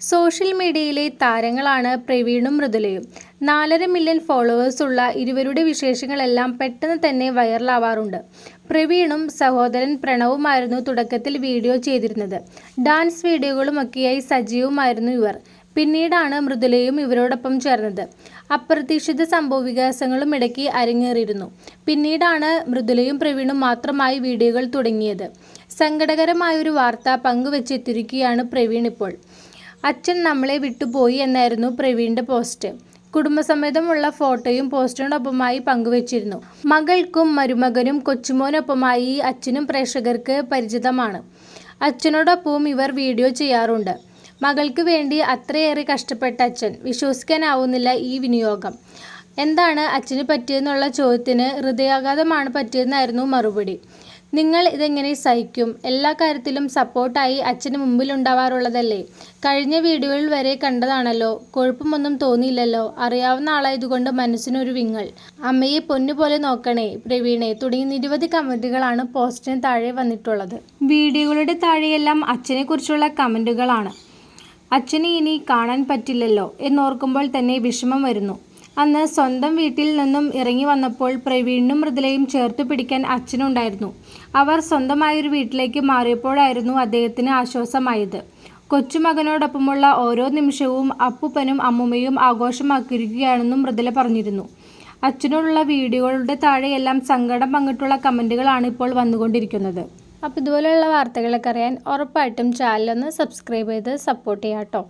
Social മീഡിയയിലെ താരങ്ങളാണ് പ്രവീണും മൃദുലയും. നാലര മില്യൺ ഫോളോവേഴ്സ് ഉള്ള ഇരുവരുടെ വിശേഷങ്ങളെല്ലാം പെട്ടെന്ന് തന്നെ വൈറലാവാറുണ്ട്. പ്രവീണും സഹോദരൻ പ്രണവുമായിരുന്നു തുടക്കത്തിൽ വീഡിയോ ചെയ്തിരുന്നത്. ഡാൻസ് വീഡിയോകളുമൊക്കെയായി സജീവമായിരുന്നു ഇവർ. പിന്നീടാണ് മൃദുലയും ഇവരോടൊപ്പം ചേർന്നത്. അപ്രതീക്ഷിത സംഭവ വികാസങ്ങളും ഇടയ്ക്ക് അരങ്ങേറിയിരുന്നു. പിന്നീടാണ് മൃദുലയും പ്രവീണും മാത്രമായി വീഡിയോകൾ തുടങ്ങിയത്. സങ്കടകരമായൊരു വാർത്ത പങ്കുവച്ചെത്തിരിക്കുകയാണ് പ്രവീൺ ഇപ്പോൾ. അച്ഛൻ നമ്മളെ വിട്ടുപോയി എന്നായിരുന്നു പ്രവീണിന്റെ പോസ്റ്റ്. കുടുംബസമേതമുള്ള ഫോട്ടോയും പോസ്റ്ററിനൊപ്പമായി പങ്കുവച്ചിരുന്നു. മകൾക്കും മരുമകനും കൊച്ചുമോനൊപ്പമായി അച്ഛനും പ്രേക്ഷകർക്ക് പരിചിതമാണ്. അച്ഛനോടൊപ്പവും ഇവർ വീഡിയോ ചെയ്യാറുണ്ട്. മകൾക്ക് വേണ്ടി അത്രയേറെ കഷ്ടപ്പെട്ട അച്ഛൻ. വിശ്വസിക്കാനാവുന്നില്ല ഈ വിനിയോഗം. എന്താണ് അച്ഛന് പറ്റിയെന്നുള്ള ചോദ്യത്തിന് ഹൃദയാഘാതമാണ് പറ്റിയതെന്നായിരുന്നു മറുപടി. നിങ്ങൾ ഇതെങ്ങനെ സഹിക്കും? എല്ലാ കാര്യത്തിലും സപ്പോർട്ടായി അച്ഛന് മുമ്പിലുണ്ടാവാറുള്ളതല്ലേ കഴിഞ്ഞ വീഡിയോയിൽ വരെ കണ്ടതാണല്ലോ. കുഴപ്പമൊന്നും തോന്നിയില്ലല്ലോ. അറിയാവുന്ന ആളായതുകൊണ്ട് മനസ്സിനൊരു വിങ്ങൽ. അമ്മയെ പൊന്നുപോലെ നോക്കണേ പ്രവീണെ. തുടങ്ങി നിരവധി കമന്റുകളാണ് പോസ്റ്റിന് താഴെ വന്നിട്ടുള്ളത്. വീഡിയോകളുടെ താഴെയെല്ലാം അച്ഛനെക്കുറിച്ചുള്ള കമന്റുകളാണ്. അച്ഛനെ ഇനി കാണാൻ പറ്റില്ലല്ലോ എന്നോർക്കുമ്പോൾ തന്നെ വിഷമം വരുന്നു. അന്ന് സ്വന്തം വീട്ടിൽ നിന്നും ഇറങ്ങി വന്നപ്പോൾ പ്രവീണിനും മൃദുലയും ചേർത്ത് പിടിക്കാൻ അച്ഛനുണ്ടായിരുന്നു. അവർ സ്വന്തമായൊരു വീട്ടിലേക്ക് മാറിയപ്പോഴായിരുന്നു അദ്ദേഹത്തിന് ആശ്വാസമായത്. കൊച്ചുമകനോടൊപ്പമുള്ള ഓരോ നിമിഷവും അപ്പുപ്പനും അമ്മുമ്മയും ആഘോഷമാക്കിയിരിക്കുകയാണെന്നും മൃദുല പറഞ്ഞിരുന്നു. അച്ഛനോടുള്ള വീഡിയോകളുടെ താഴെയെല്ലാം സങ്കടം പങ്കിട്ടുള്ള കമന്റുകളാണ് ഇപ്പോൾ വന്നുകൊണ്ടിരിക്കുന്നത്. അപ്പോൾ ഇതുപോലെയുള്ള വാർത്തകളൊക്കെ അറിയാൻ ഉറപ്പായിട്ടും ചാനലൊന്ന് സബ്സ്ക്രൈബ് ചെയ്ത് സപ്പോർട്ട് ചെയ്യാം കേട്ടോ